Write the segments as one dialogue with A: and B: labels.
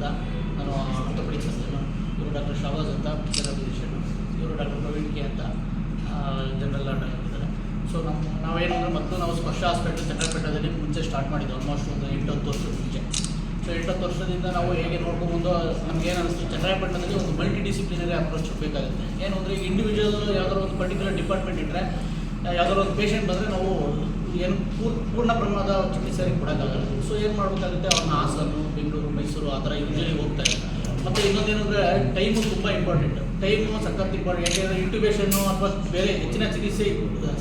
A: ಅಂತ ನಾನು orthopaedic surgeon ಇವರು ಡಾಕ್ಟರ್ ಶಾಬಾಜ್ ಅಂತ ಫಿಸಿಷಿಯನ್ ಇವರು ಡಾಕ್ಟರ್ ಪ್ರವೀಣ್ ಕೆ ಅಂತ ಜನರಲ್ ಇದ್ದಾರೆ ಸೊ ನಮ್ಮ ನಾವೇನಂದ್ರೆ ಮತ್ತು ನಾವು ಸ್ಪರ್ಶ ಹಾಸ್ಪಿಟಲ್ ಚನ್ನಪಟ್ಟಣದಲ್ಲಿ ಮುಂಚೆ ಸ್ಟಾರ್ಟ್ ಮಾಡಿದ್ದು ಆಲ್ಮೋಸ್ಟ್ ಒಂದು ಎಂಟು ಹತ್ತು ವರ್ಷದ ಮುಂಚೆ. ಸೊ ಎಂಟು ವರ್ಷದಿಂದ ನಾವು ಹೇಗೆ ನೋಡ್ಕೊಬೋದು, ನಮ್ಗೆ ಏನು ಅನಿಸ್ತು ಒಂದು ಮಲ್ಟಿ ಡಿಸಿಪ್ಲಿನರಿ ಅಪ್ರೋಚ್ ಬೇಕಾಗುತ್ತೆ. ಏನು ಅಂದರೆ ಈಗ ಇಂಡಿವಿಜುವಲ್ ಯಾವ್ದಾದ್ರು ಒಂದು ಪರ್ಟಿಕ್ಯುಲರ್ ಡಿಪಾರ್ಟ್ಮೆಂಟ್ ಇಟ್ಟರೆ ಯಾವ್ದಾದ್ರು ಒಂದು ಪೇಷಂಟ್ ಬಂದರೆ ನಾವು ಏನು ಪೂರ್ ಪೂರ್ಣ ಪ್ರಮಾಣದ ಚಿಕಿತ್ಸೆಗೆ ಕೊಡೋಕ್ಕಾಗಲ್ಲ. ಸೊ ಏನು ಮಾಡಬೇಕಾಗುತ್ತೆ? ಅವ್ರನ್ನ ಹಾಸನ, ಬೆಂಗಳೂರು, ಮೈಸೂರು ಆ ಥರ ಯೂಶಲಿ ಹೋಗ್ತಾರೆ ಮತ್ತು ಇನ್ನೊಂದೇನಂದರೆ ಟೈಮು ತುಂಬ ಇಂಪಾರ್ಟೆಂಟ್ ಟೈಮು ಸಖತ್ ಇಂಪಾರ್ಟೆಂಟ್ ಯಾಕೆಂದರೆ ಇಂಟ್ಯುಬೇಷನ್ನು ಅಥವಾ ಬೇರೆ ಹೆಚ್ಚಿನ ಚಿಕಿತ್ಸೆ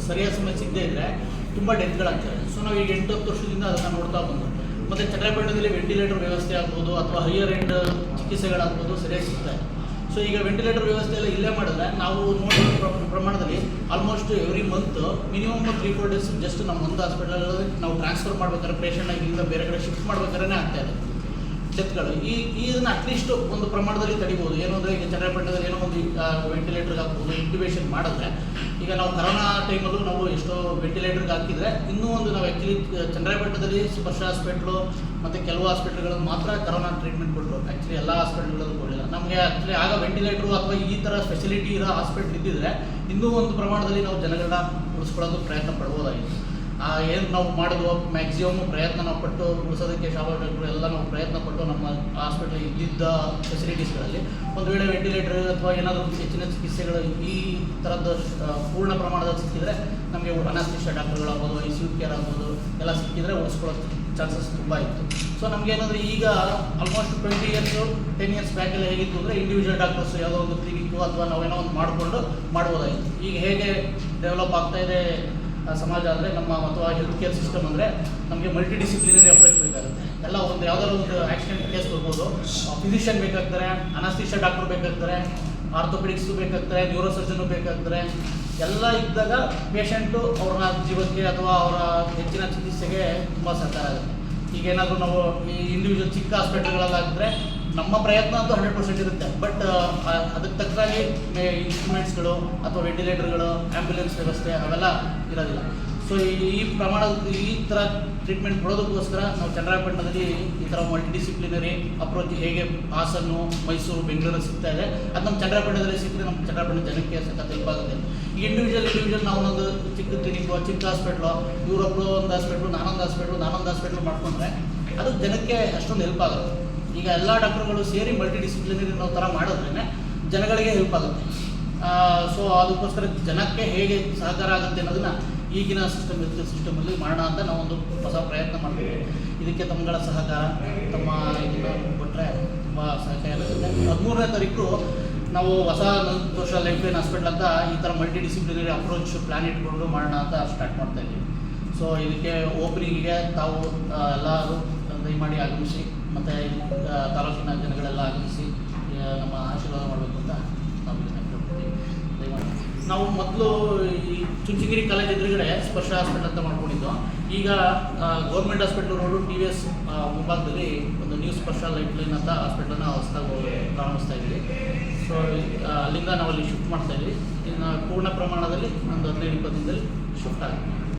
A: ಸರಿಯಾದ ಸಮಯ ಸಿಗದೇ ಇದ್ದರೆ ತುಂಬ ಡೆತ್ಗಳಾಗ್ತವೆ ಸೊ ನಾವು ಈಗ ಎಂಟು, ಹತ್ತು ವರ್ಷದಿಂದ ಅದನ್ನು ನೋಡ್ತಾ ಬಂದು. ಮತ್ತು ಚನ್ನಪಟ್ಟಣದಲ್ಲಿ ವೆಂಟಿಲೇಟರ್ ವ್ಯವಸ್ಥೆ ಆಗ್ಬೋದು ಅಥವಾ ಹೈಯರ್ ಎಂಡ್ ಚಿಕಿತ್ಸೆಗಳಾಗ್ಬೋದು ಸರಿಯಾಗಿ ಸಿಗ್ತಾ ಇದೆ ಸೊ ಈಗ ವೆಂಟಿಲೇಟರ್ ವ್ಯವಸ್ಥೆ ಎಲ್ಲ ಇಲ್ಲೇ ಮಾಡಿದ್ರೆ ನಾವು ನೋಡಿರೋ ಪ್ರಮಾಣದಲ್ಲಿ almost every month minimum three four days just ನಮ್ಮ ಒಂದು ಹಾಸ್ಪಿಟಲಲ್ಲಿ ನಾವು ಟ್ರಾನ್ಸ್ಫರ್ ಮಾಡ್ಬೇಕಾದ್ರೆ ಪೇಷಂಟ್ ಇಲ್ಲಿಂದ ಬೇರೆ ಕಡೆ ಶಿಫ್ಟ್ ಮಾಡ್ಬೇಕಾದ್ರೆ ಆಗ್ತಾ ಇದೆ. ಡೆತ್ಗಳು ಈ ಇದನ್ನ ಅಟ್ಲೀಸ್ಟ್ ಒಂದು ಪ್ರಮಾಣದಲ್ಲಿ ತಡಿಬೋದು. ಏನು ಅಂದರೆ ಈಗ ಚನ್ನಪಟ್ಟಣದಲ್ಲಿ ಏನೋ ಒಂದು ವೆಂಟಿಲೇಟರ್ಗೆ ಹಾಕ್ಬೋದು ಇಂಟಿಬೇಷನ್ ಮಾಡಿದ್ರೆ. ಈಗ ನಾವು ಕರೋನಾ ಟೈಮಲ್ಲೂ ನಾವು ಎಷ್ಟೋ ವೆಂಟಿಲೇಟರ್ಗೆ ಹಾಕಿದ್ರೆ ಇನ್ನೂ ಒಂದು ನಾವು ಆ್ಯಕ್ಚುಲಿ ಚಂದ್ರಪಟ್ಟಣದಲ್ಲಿ ಸ್ಪರ್ಶ ಹಾಸ್ಪಿಟ್ಲು ಮತ್ತು ಕೆಲವು ಹಾಸ್ಪಿಟ್ಲ್ಗಳಲ್ಲಿ ಮಾತ್ರ ಕರೋನಾ ಟ್ರೀಟ್ಮೆಂಟ್ ಕೊಟ್ಟರು ಆ್ಯಕ್ಚುಲಿ ಎಲ್ಲ ಹಾಸ್ಪಿಟ್ಲ್ಗಳಲ್ಲೂ ಕೊಡಲಿಲ್ಲ. ನಮಗೆ ಆ್ಯಕ್ಚುಲಿ ಆಗ ವೆಂಟಿಲೇಟ್ರು ಅಥವಾ ಈ ಥರ ಫೆಸಿಲಿಟಿ ಇರೋ ಹಾಸ್ಪಿಟ್ಲ್ ಇದ್ದಿದ್ರೆ ಇನ್ನೂ ಒಂದು ಪ್ರಮಾಣದಲ್ಲಿ ನಾವು ಜನಗಳನ್ನ ಉಳಿಸ್ಕೊಳ್ಳೋದು ಪ್ರಯತ್ನ ಪಡ್ಬೋದಾಗಿತ್ತು. ಏನು ನಾವು ಮಾಡಿದ್ವು ಮ್ಯಾಕ್ಸಿಮಮ್ ಪ್ರಯತ್ನ ನಾವು ಪಟ್ಟು ಉಳಿಸೋದಕ್ಕೆ ಶಾಲಾ ಡಾಕ್ಟ್ರು ಎಲ್ಲ ನಾವು ಪ್ರಯತ್ನ ಪಟ್ಟು ನಮ್ಮ ಹಾಸ್ಪಿಟ್ಲ್ ಇದ್ದಿದ್ದ ಫೆಸಿಲಿಟೀಸ್ಗಳಲ್ಲಿ ಒಂದು ವೇಳೆ ವೆಂಟಿಲೇಟರ್ ಅಥವಾ ಏನಾದರೂ ಹೆಚ್ಚಿನ ಚಿಕಿತ್ಸೆಗಳು ಈ ಥರದ ಪೂರ್ಣ ಪ್ರಮಾಣದಲ್ಲಿ ಸಿಕ್ಕಿದ್ರೆ ನಮಗೆ ಅನಾಸ್ತಿಷ ಡಾಕ್ಟರ್ಗಳಾಗ್ಬೋದು ಐ ಸಿ ಯು ಕೇರ್ ಆಗ್ಬೋದು, ಎಲ್ಲ ಸಿಕ್ಕಿದ್ರೆ ಉಳಿಸ್ಕೊಳ್ಳೋ ಚಾನ್ಸಸ್ ತುಂಬ ಇತ್ತು. ಸೊ ಏನಂದ್ರೆ ಈಗ almost twenty years ten years ಬ್ಯಾಕೆಲ್ಲ ಹೇಗಿತ್ತು ಅಂದರೆ ಇಂಡಿವಿಜುವಲ್ ಡಾಕ್ಟರ್ಸ್ ಯಾವುದೋ ಒಂದು ಕ್ಲಿನಿಕ್ಕು ಅಥವಾ ನಾವೇನೋ ಒಂದು ಮಾಡಿಕೊಂಡು ಮಾಡ್ಬೋದಾಗಿತ್ತು ಈಗ ಹೇಗೆ ಡೆವಲಪ್ ಆಗ್ತಾ ಇದೆ? ಆ ಸಮಾಜ ಅಂದರೆ ನಮ್ಮ ಅಥವಾ ಹೆಲ್ತ್ ಕೇರ್ ಸಿಸ್ಟಮ್ ಅಂದರೆ ನಮಗೆ ಮಲ್ಟಿ ಡಿಸಿಪ್ಲಿನರಿ ಅಪ್ರೋಚ್ ಬೇಕಾಗುತ್ತೆ. ಎಲ್ಲ ಒಂದು ಯಾವುದಾದ್ರು ಒಂದು ಆಕ್ಸಿಡೆಂಟ್ ಕೇಸ್ ಬರ್ಬೋದು. ಫಿಸಿಷಿಯನ್ ಬೇಕಾಗ್ತಾರೆ ಅನಾಸ್ತಿಷ ಡಾಕ್ಟರ್ ಬೇಕಾಗ್ತಾರೆ ಆರ್ಥೋಪೆಡಿಕ್ಸು ಬೇಕಾಗ್ತಾರೆ ನ್ಯೂರೋ ಸರ್ಜನು ಬೇಕಾಗ್ತಾರೆ. ಎಲ್ಲ ಇದ್ದಾಗ ಪೇಷಂಟು ಅವ್ರನ್ನ ಜೀವಕ್ಕೆ ಅಥವಾ ಅವರ ಹೆಚ್ಚಿನ ಚಿಕಿತ್ಸೆಗೆ ತುಂಬ ಸಹಕಾರ ಆಗುತ್ತೆ ಈಗ ಏನಾದರೂ ನಾವು ಈ ಇಂಡಿವಿಜುವಲ್ ಚಿಕ್ಕ ಹಾಸ್ಪಿಟಲ್ಗಳಲ್ಲಾಗಿದ್ರೆ ನಮ್ಮ ಪ್ರಯತ್ನ ಅಂತೂ ಹಂಡ್ರೆಡ್ ಪರ್ಸೆಂಟ್ ಇರುತ್ತೆ. ಬಟ್ ಅದಕ್ಕೆ ತಕ್ಕಾಗಿ ಇನ್ಸ್ಟ್ರೂಮೆಂಟ್ಸ್ಗಳು ಅಥವಾ ವೆಂಟಿಲೇಟರ್ಗಳು ಆ್ಯಂಬುಲೆನ್ಸ್ ವ್ಯವಸ್ಥೆ ಅವೆಲ್ಲ ಇರೋದಿಲ್ಲ. ಸೊ ಈ ಪ್ರಮಾಣ ಈ ಥರ ಟ್ರೀಟ್ಮೆಂಟ್ ಕೊಡೋದಕ್ಕೋಸ್ಕರ ನಾವು ಚನ್ನರಾಯಪಟ್ಟಣದಲ್ಲಿ ಈ ಥರ ಮಲ್ಟಿ ಡಿಸಿಪ್ಲಿನರಿ ಅಪ್ರೋಚ್ ಹೇಗೆ ಹಾಸನ್ನು, ಮೈಸೂರು ಬೆಂಗಳೂರು ಸಿಗ್ತಾ ಇದೆ, ಅದು ನಮ್ಮ ಚನ್ನರಾಯಪಟ್ಟಣದಲ್ಲಿ ಸಿಕ್ಕರೆ ನಮ್ಮ ಚನ್ನರಾಯಪಟ್ಟಣ ಜನಕ್ಕೆ ಸಹ ಹೆಲ್ಪ್ ಆಗುತ್ತೆ. ಇಂಡಿವಿಜುವಲ್ ಇಂಡಿವಿಜುವಲ್ ನಾವೊಂದು ಚಿಕ್ಕ ಕ್ಲಿನಿಕ್ ಚಿಕ್ಕ ಹಾಸ್ಪಿಟ್ಲು ಇವರೊಬ್ಬರು ಒಂದು ಹಾಸ್ಪಿಟ್ಲು ನಾನೊಂದು ಹಾಸ್ಪಿಟ್ಲು ನಾನೊಂದು ಹಾಸ್ಪಿಟ್ಲು ಮಾಡ್ಕೊಂಡ್ರೆ ಅದು ಜನಕ್ಕೆ ಅಷ್ಟೊಂದು ಹೆಲ್ಪ್ ಆಗುತ್ತೆ. ಈಗ ಎಲ್ಲ ಡಾಕ್ಟರ್ಗಳು ಸೇರಿ ಮಲ್ಟಿ ಡಿಸಿಪ್ಲಿನರಿ ನಾವು ಥರ ಮಾಡಿದ್ರೇ ಜನಗಳಿಗೆ ಹೆಲ್ಪ್ ಆಗುತ್ತೆ. ಸೊ ಅದಕ್ಕೋಸ್ಕರ ಜನಕ್ಕೆ ಹೇಗೆ ಸಹಕಾರ ಆಗುತ್ತೆ ಅನ್ನೋದನ್ನ ಈಗಿನ ಸಿಸ್ಟಮ್ ಹೆಲ್ತ್ ಸಿಸ್ಟಮಲ್ಲಿ ಮಾಡೋಣ ಅಂತ ನಾವೊಂದು ಹೊಸ ಪ್ರಯತ್ನ ಮಾಡ್ತೀವಿ. ಇದಕ್ಕೆ ತಮ್ಮಗಳ ಸಹಕಾರ, ತಮ್ಮ ಇದನ್ನ ಕೊಟ್ಟರೆ ತುಂಬ ಸಹಕಾರ ಆಗುತ್ತೆ. ಹದಿಮೂರನೇ ತಾರೀಕು ನಾವು ಹೊಸ ವರ್ಷ ಲೈಫ್ ಲೈನ್ ಹಾಸ್ಪಿಟಲ್ ಅಂತ ಈ ಥರ ಮಲ್ಟಿ ಡಿಸಿಪ್ಲಿನರಿ ಅಪ್ರೋಚ್ ಪ್ಲ್ಯಾನ್ ಇಟ್ಕೊಂಡು ಮಾಡೋಣ ಅಂತ ಸ್ಟಾರ್ಟ್ ಮಾಡ್ತಾ ಇದ್ದೀವಿ. ಸೊ ಇದಕ್ಕೆ ಓಪನಿಂಗಿಗೆ ತಾವು ಎಲ್ಲರೂ ದಯಮಾಡಿ ಆಗಮಿಸಿ, ಮತ್ತು ತಾಲೂಕಿನ ಜನಗಳೆಲ್ಲ ಆಗಮಿಸಿ ನಮ್ಮ ಆಶೀರ್ವಾದ ಮಾಡಬೇಕು ಅಂತ ನಾವು ನಾವು ಮೊದಲು ಈ ಚುಂಚಗಿರಿ ಕಾಲೇಜ್ ಎದುರುಗಡೆ ಸ್ಪರ್ಶ ಹಾಸ್ಪಿಟಲ್ ಅಂತ ಮಾಡ್ಕೊಂಡಿದ್ದು. ಈಗ government hospital road, T V S ಮುಂಭಾಗದಲ್ಲಿ ಒಂದು ನ್ಯೂ ಸ್ಪರ್ಶ ಲೈಟ್ ಲೈನ್ ಅಂತ ಹಾಸ್ಪಿಟಲ್ನ ಹೊಸದಾಗಿ ಪ್ರಾರಂಭಿಸ್ತಾ ಇದ್ದೀವಿ ಸೊ ಅಲ್ಲಿಂದ ನಾವು ಅಲ್ಲಿ ಶಿಫ್ಟ್ ಮಾಡ್ತಾ ಇದ್ದೀವಿ ಇನ್ನು ಪೂರ್ಣ ಪ್ರಮಾಣದಲ್ಲಿ ಒಂದು ಹದಿನೈದು, ಇಪ್ಪತ್ತು ದಿನದಲ್ಲಿ ಶಿಫ್ಟ್ ಆಗುತ್ತೆ